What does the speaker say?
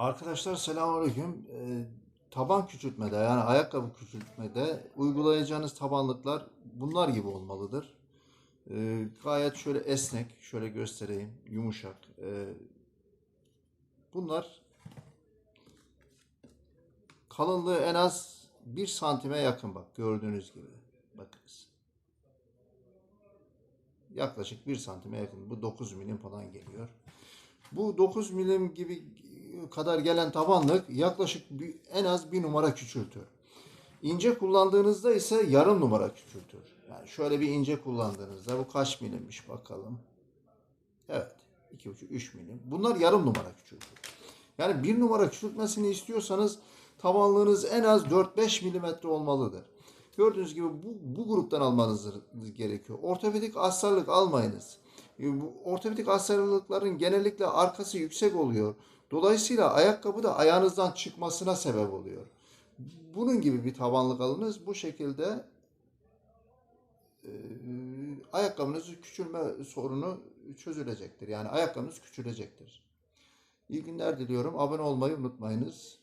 Arkadaşlar selamünaleyküm. Ee, taban küçültmede yani ayakkabı küçültmede uygulayacağınız tabanlıklar bunlar gibi olmalıdır. Ee, gayet şöyle esnek, şöyle göstereyim, yumuşak. Ee, bunlar kalınlığı en az 1 santime yakın bak gördüğünüz gibi. Bakınız. Yaklaşık 1 santime yakın. Bu 9 milim falan geliyor. Bu 9 milim gibi kadar gelen tabanlık yaklaşık en az bir numara küçültür. İnce kullandığınızda ise yarım numara küçültür. Yani şöyle bir ince kullandığınızda bu kaç milimmiş bakalım. Evet 2,5-3 milim. Bunlar yarım numara küçültür. Yani bir numara küçültmesini istiyorsanız tabanlığınız en az 4-5 milimetre olmalıdır. Gördüğünüz gibi bu, bu gruptan almanız gerekiyor. Ortopedik astarlık almayınız. E, ortopedik astarlıkların genellikle arkası yüksek oluyor. Dolayısıyla ayakkabı da ayağınızdan çıkmasına sebep oluyor. Bunun gibi bir tabanlık alınız. Bu şekilde e, ayakkabınızın küçülme sorunu çözülecektir. Yani ayakkabınız küçülecektir. İyi günler diliyorum. Abone olmayı unutmayınız.